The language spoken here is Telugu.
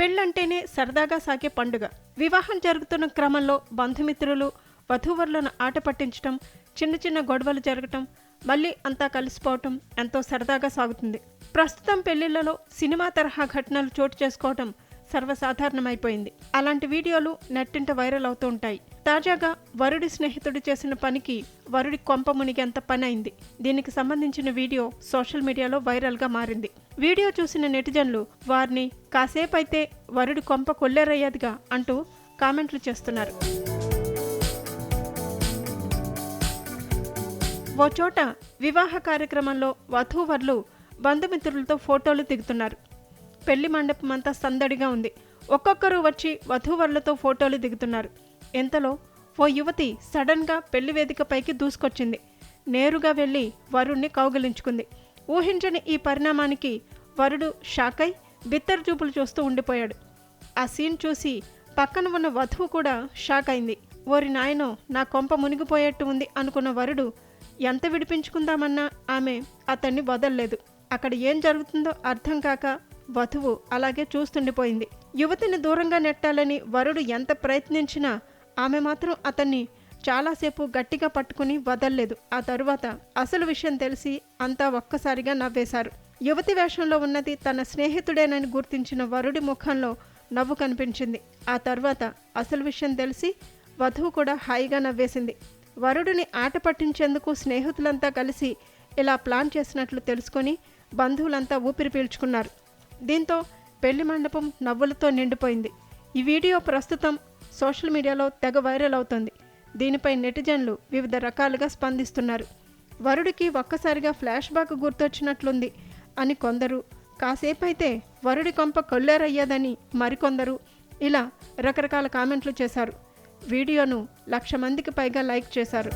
పెళ్ళంటేనే సరదాగా సాగే పండుగ. వివాహం జరుగుతున్న క్రమంలో బంధుమిత్రులు వధూవరులను ఆట పట్టించటం చిన్న చిన్న గొడవలు జరగటం మళ్ళీ అంతా కలిసిపోవటం ఎంతో సరదాగా సాగుతుంది. ప్రస్తుతం పెళ్ళిళ్ళలో సినిమా తరహా ఘటనలు చోటు చేసుకోవటం సర్వసాధారణమైపోయింది. అలాంటి వీడియోలు నెట్టింట వైరల్ అవుతూ ఉంటాయి. తాజాగా వరుడి స్నేహితుడు చేసిన పనికి వరుడి కొంప మునిగేంత పని అయింది దీనికి సంబంధించిన వీడియో సోషల్ మీడియాలో వైరల్గా మారింది. వీడియో చూసిన నెటిజన్లు వారిని కాసేపు అయితే వరుడి కొంప కొల్లేరయ్యేదిగా అంటూ కామెంట్లు చేస్తున్నారు. ఓ చోట వివాహ కార్యక్రమంలో వధూవరులు బంధుమిత్రులతో ఫోటోలు దిగుతున్నారు. పెళ్ళి మండపం అంతా సందడిగా ఉంది. ఒక్కొక్కరు వచ్చి వధూవరులతో ఫోటోలు దిగుతున్నారు. ఇంతలో ఓ యువతి సడన్గా పెళ్ళి వేదికపైకి దూసుకొచ్చింది. నేరుగా వెళ్ళి వరుణ్ణి కౌగిలించుకుంది. ఊహించని ఈ పరిణామానికి వరుడు షాకై బిత్తర్ చూపులు చూస్తూ ఉండిపోయాడు. ఆ సీన్ చూసి పక్కన ఉన్న వధువు కూడా షాక్ అయింది. ఓరి నాయనో నా కొంప మునిగిపోయేట్టు ఉంది అనుకున్న వరుడు ఎంత విడిపించుకుందామన్నా ఆమె అతన్ని వదల్లేదు. అక్కడ ఏం జరుగుతుందో అర్థం కాక వధువు అలాగే చూస్తుండిపోయింది. యువతిని దూరంగా నెట్టాలని వరుడు ఎంత ప్రయత్నించినా ఆమె మాత్రం అతన్ని చాలాసేపు గట్టిగా పట్టుకుని వదల్లేదు. ఆ తరువాత అసలు విషయం తెలిసి అంతా ఒక్కసారిగా నవ్వేశారు. యువతి వేషంలో ఉన్నది తన స్నేహితుడేనని గుర్తించిన వరుడి ముఖంలో నవ్వు కనిపించింది. ఆ తర్వాత అసలు విషయం తెలిసి వధువు కూడా హాయిగా నవ్వేసింది. వరుడిని ఆట పట్టించేందుకు స్నేహితులంతా కలిసి ఇలా ప్లాన్ చేసినట్లు తెలుసుకొని బంధువులంతా ఊపిరి పీల్చుకున్నారు. దీంతో పెళ్ళి మండపం నవ్వులతో నిండిపోయింది. ఈ వీడియో ప్రస్తుతం సోషల్ మీడియాలో తెగ వైరల్ అవుతుంది. దీనిపై నెటిజన్లు వివిధ రకాలుగా స్పందిస్తున్నారు. వరుడికి ఒక్కసారిగా ఫ్లాష్ బ్యాక్ గుర్తొచ్చినట్లుంది అని కొందరు. కాసేపు అయితే వరుడి కొంప కొల్లేరయ్యేదని మరికొందరు ఇలా రకరకాల కామెంట్లు చేశారు. వీడియోను లక్ష మందికి పైగా లైక్ చేశారు.